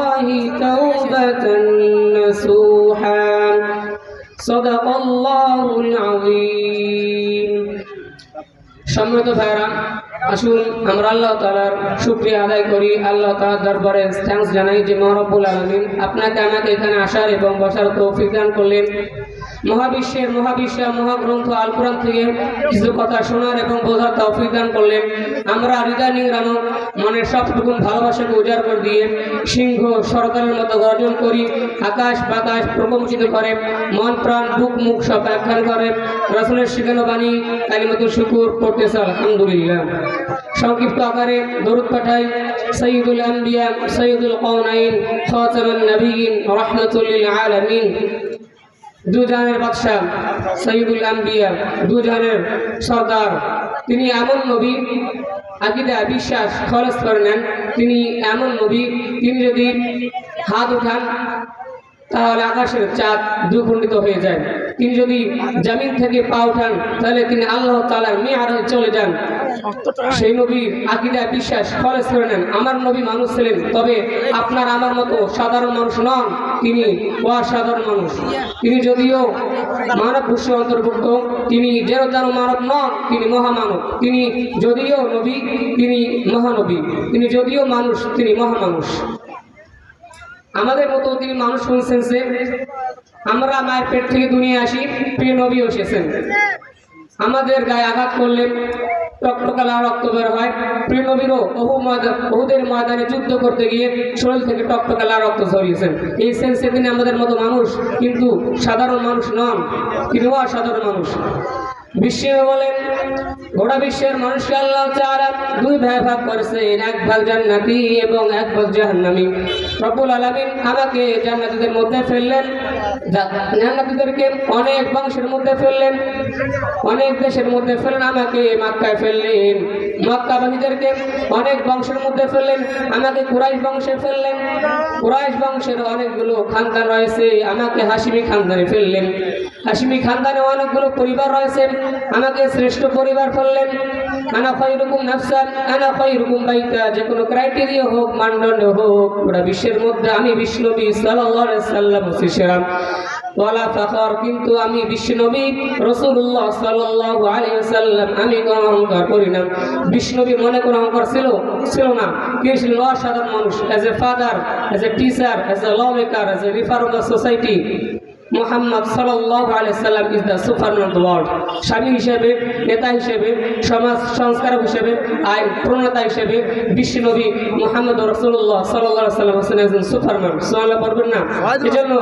الله توبة نصوحا صدق الله العظيم সম্মানিত ভাইরা আসুন, আমরা আল্লাহ তালার শুক্রিয়া আদায় করি। আল্লাহ তালার দরবারে থ্যাংকস জানাই যে মহারব্বুল আলমিন আপনাকে আমাকে এখানে আসার এবং বসার তৌফিক দান করলেন। মহাবিশ্বের মহাবিশ্ব, মহাগ্রন্থ আল কোরআন থেকে কিছু কথা শোনার এবং বোঝার তৌফিক দান করলেন। আমরা হৃদয় নিংড়ানো মনের সবটুকুন ভালোবাসাকে উজাড় করে দিয়ে সিংহ, সরকারের মতো গর্জন করি, আকাশ বাতাস প্রকম্পিত করে, মন, প্রাণ, বুক, মুখ সব ব্যাখ্যান করে। রসুলের শিখানো বাণী কালিমত শুকুর পড়তেছে আলহামদুলিল্লাহ। সংক্ষিপ্ত আকারে দরুদ পাঠাই সৈয়দুল আম্বিয়া সৈয়দুল কওনাইন খাতামুন নবীন রহমাতুল আলামিন। দুজানের বাদশাহ সৈয়দুল আম্বিয়া দুজানের সর্দার। তিনি এমন নবী, আকিদা বিশ্বাস খরচ করে নেন। তিনি এমন নবী, তিনি যদি হাত উঠান, তাহলে আকাশের চাঁদ দুখণ্ডিত হয়ে যায়। তিনি যদি জমিন থেকে পা উঠান, তাহলে তিনি আল্লাহ তালার মেয়ার চলে যান। সেই নবীর আকিদা বিশ্বাস, খরচ করে নেন। আমার নবী মানুষ ছিলেন, তবে আপনার আমার মতো সাধারণ মানুষ নন তিনি অসাধারণ মানুষ। তিনি যদিও মানব গোষ্ঠীর অন্তর্ভুক্ত, তিনি যেন যেন মানব নন, তিনি মহামানব। তিনি যদিও নবী, তিনি মহানবী। তিনি যদিও মানুষ, তিনি মহামানুষ। আমাদের মতো তিনি মানুষ শুনছেন সে আমরা মায়ের পেট থেকে দুনিয়া আসি, প্রিয় নবী এসেছেন। আমাদের গায়ে আঘাত করলে টকটকালা রক্ত বের হয়। প্রিয় নবীরও বহু বহুদের ময়দানে যুদ্ধ করতে গিয়ে শরীর থেকে টকটকালা রক্ত ঝরিয়েছেন। এই সেন্সে তিনি আমাদের মতো মানুষ, কিন্তু সাধারণ মানুষ নন। তিনি অসাধারণ মানুষ। বিশ্বে বলেন গোটা বিশ্বের মানুষকে আল্লাহ তাআলা দুই ভাগ ভাগ করেছেন, এক ভাগ জান্নাতি এবং এক ভাগ জাহান্নামী। রব্বুল আলামিন আমাকে জান্নাতীদের মধ্যে ফেললেন। জান্নাতিদেরকে অনেক বংশের মধ্যে ফেললেন, অনেক দেশের মধ্যে ফেললেন, আমাকে মাক্কায় ফেললেন। মক্কাবাসীদেরকে অনেক বংশের মধ্যে ফেললেন, আমাকে কুরাইশ বংশে ফেললেন। কুরাইশ বংশের অনেকগুলো খানদান রয়েছে, আমাকে হাসিমি খানদানে ফেললেন। হাসিমি খানদানে অনেকগুলো পরিবার রয়েছে, আমাকে শ্রেষ্ঠ পরিবার ফেললেন। আনা খৈরুকুম নাফসান, আনা খৈরুকুম বাইতা, যে কোনো ক্রাইটেরিয়া হোক, মানদণ্ড হোক গোটা বিশ্বের মধ্যে আমি বিষ্ণবী সাল্লাল্লাহু সাল্লাম শিশিরাম ওয়ালা ফাখর কিন্তু আমি বিষ্ণবী রাসূলুল্লাহ সাল্লাল্লাহু আলাইহি ওয়াসাল্লাম আমি কোনো অহংকার করি না। বিষ্ণবী মনে কোনো অহংকার ছিল? ছিল না। তিনি ছিলেন অসাধারণ মানুষ। As a father as a teacher as a lawmaker as a reformer of the society Muhammad সাল্লাহ আলাইসাল্লাম is the super of the world স্বামী হিসেবে নেতা হিসেবে সমাজ সংস্কারক হিসেবে আইন প্রণেতা হিসেবে বিশ্বনবী মোহাম্মদ রসুল্লাহ সাল্লাহ সাল্লাম হোসেন একজন সুপারম্যান সোয়াল্লাহ পড়বেন না। এজন্য